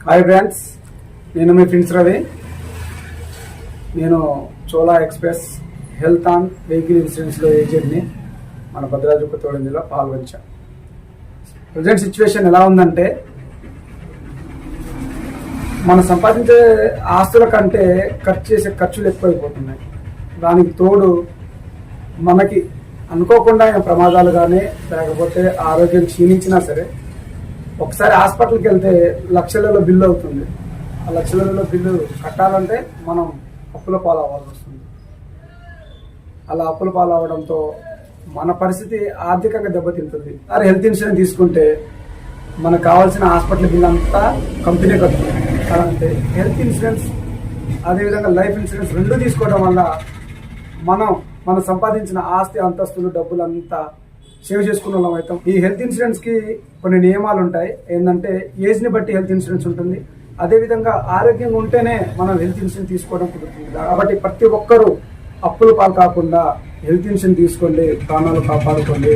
Hi friends నేను మీ friends Ravi నేను Chola express health on vehicle ఇన్సూరెన్స్లో ఏజెంట్ని మన భద్రాద్రి కొత్తగూడెం జిల్లా పాల్గొంచా ప్రజెంట్ సిచ్యువేషన్ ఎలా ఉందంటే మనం సంపాదించే ఆస్తుల కంటే ఖర్చు చేసే ఖర్చులు ఎక్కువైపోతున్నాయి. దానికి తోడు మనకి అనుకోకుండా ప్రమాదాలు కానీ లేకపోతే ఆరోగ్యం క్షీణించినా సరే ఒకసారి హాస్పిటల్కి వెళ్తే లక్షలలో బిల్లు అవుతుంది. ఆ లక్షలలో బిల్లు కట్టాలంటే మనం అప్పుల పాలు అవ్వాల్సి వస్తుంది. అలా అప్పుల పాలు అవ్వడంతో మన పరిస్థితి ఆర్థికంగా దెబ్బతింటుంది. అరే హెల్త్ ఇన్సూరెన్స్ తీసుకుంటే మనకు కావాల్సిన హాస్పిటల్ బిల్ అంతా కంపెనీ కడుతుంది. అంటే హెల్త్ ఇన్సూరెన్స్ అదేవిధంగా లైఫ్ ఇన్సూరెన్స్ రెండు తీసుకోవడం వల్ల మనం మనం సంపాదించిన ఆస్తి అంతస్తులు డబ్బులు అంతా సేవ్ చేసుకున్న వాళ్ళం అవుతాం. ఈ హెల్త్ ఇన్సూరెన్స్కి కొన్ని నియమాలు ఉంటాయి. ఏంటంటే ఏజ్ని బట్టి హెల్త్ ఇన్సూరెన్స్ ఉంటుంది. అదేవిధంగా ఆరోగ్యంగా ఉంటేనే మనం హెల్త్ ఇన్సూరెన్స్ తీసుకోవడం కుదురుతుంది. కాబట్టి ప్రతి ఒక్కరూ అప్పులు పాలు కాకుండా హెల్త్ ఇన్సూరెన్స్ తీసుకోండి ప్రాణాలు కాపాడుకోండి.